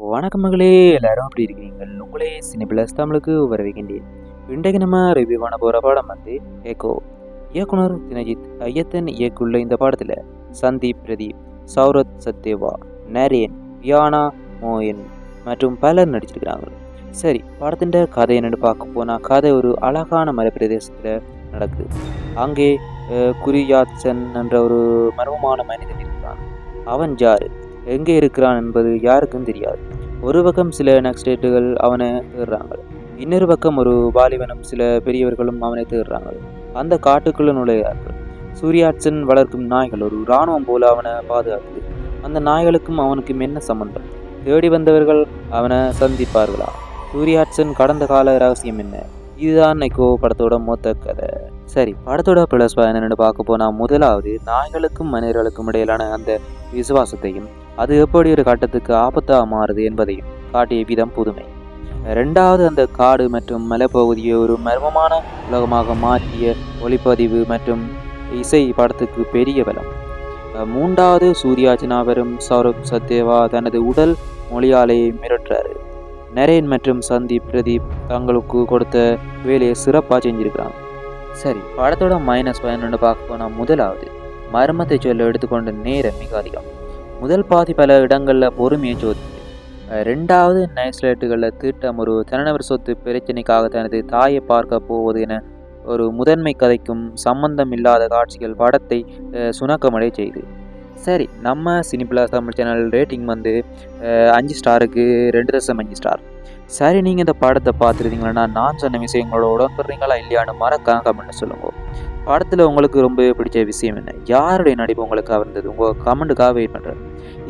வணக்கம் மகளே எல்லாரும் அப்படி இருக்கிறீங்கள் உங்களே சினி பிளஸ் தமிழுக்கு வரவேற்கின்றேன். இன்றைக்கு நம்ம ரிவ்யூ பண்ண போகிற பாடம் வந்து ஏகோ இயக்குனர் தினஜித் ஐயத்தன் இயக்குள்ள இந்த பாடத்தில் சந்தீப் பிரதீப் சௌரத் சத்யவா நரேன் வியானா மோயன் மற்றும் பலர் நடிச்சிருக்கிறாங்க. சரி படத்தின் கதை என்னென்னு பார்க்க போனால் கதை ஒரு அழகான மலை பிரதேசத்தில் நடக்குது. அங்கே அஹ், குரியாத்சன் என்ற ஒரு மர்மமான மனிதன் இருக்கிறான் அவன் ஜாரு எங்கே இருக்கிறான் என்பது யாருக்கும் தெரியாது. ஒரு பக்கம் சில நக்ஸ்டேட்டுகள் அவனை தேடுறாங்க. இன்னொரு பக்கம் ஒரு வாலிபனும் சில பெரியவர்களும் அவனை தேடுறாங்க. அந்த காட்டுக்குள்ள நுழையார்கள் சூர்யாட்சன் வளர்க்கும் நாய்கள் ஒரு இராணுவம் போல அவனை பாதுகாக்குது. அந்த நாய்களுக்கும் அவனுக்கும் என்ன சம்பந்தம்? தேடி வந்தவர்கள் அவனை சந்திப்பார்களா? சூர்யாட்சன் கடந்த கால ரகசியம் என்ன? இதுதான் நைக்கோ படத்தோட மொத்த கதை. சரி படத்தோட ப்ளஸ் என்னென்னு பார்க்க போனால் முதலாவது நாய்களுக்கும் மனிதர்களுக்கும் இடையிலான அந்த விசுவாசத்தையும் அது எப்படி ஒரு கட்டத்துக்கு ஆபத்தாக மாறுது என்பதையும் காட்டிய விதம் புதுமை. ரெண்டாவது அந்த காடு மற்றும் மலைப்பகுதியை ஒரு மர்மமான உலகமாக மாற்றிய ஒளிப்பதிவு மற்றும் இசை படத்துக்கு பெரிய பலம். மூன்றாவது மூன்றாவது சூர்யாஜினாவரும் சௌரப் சத்யவா தனது உடல் மொழியாலே மிரட்டுறாரு. நரேன் மற்றும் சந்தீப் பிரதீப் தங்களுக்கு கொடுத்த வேலையை சிறப்பாக செஞ்சிருக்கிறாங்க. சரி படத்தோட மைனஸ் பயன்னு பார்க்க போனால் முதலாவது மர்மத்தை சொல்ல எடுத்துக்கொண்ட நேரம் மிக அதிகம். முதல் பாதி பல இடங்களில் பொறுமையை சோதிக்குது ரெண்டாவது நைஸ்லேட்டுகளில் தீட்டம் ஒரு தனிநபர் சொத்து பிரச்சனைக்காக தனது தாயை பார்க்க போவது என ஒரு முதன்மை கதைக்கும் சம்பந்தம் இல்லாத காட்சிகள் படத்தை அஹ், சுணக்கமடைய சரி நம்ம சினிப்ளஸ் தமிழ் சேனல் ரேட்டிங் வந்து அஞ்சு ஸ்டாருக்கு ரெண்டு தசம் அஞ்சு ஸ்டார் சரி நீங்கள் இந்த படத்தை பார்த்துருந்தீங்களா? நான் சொன்ன விஷயங்களோட உடன்படுறீங்களா? இல்லையான்னு மறக்காம கமெண்ட் சொல்லுங்கள் படத்தில் உங்களுக்கு ரொம்ப பிடிச்ச விஷயம் என்ன? யாருடைய நடிப்பு உங்களுக்கு கவர்ந்தது? உங்கள் கமெண்ட்டுக்காக வெயிட் பண்ணுறேன்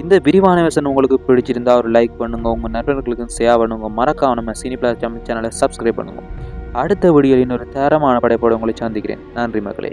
இந்த விரிவான விஷயம் உங்களுக்கு பிடிச்சிருந்தா ஒரு லைக் பண்ணுங்கள் உங்கள் நண்பர்களுக்கும் ஷேர் பண்ணுங்கள் மறக்காம நம்ம சினிப்ளஸ் தமிழ் சேனலை சப்ஸ்கிரைப் பண்ணுங்கள் அடுத்த வீடியோவில் இன்னொரு தரமான படைப்போடு உங்களை சந்திக்கிறேன். நன்றி மக்களே.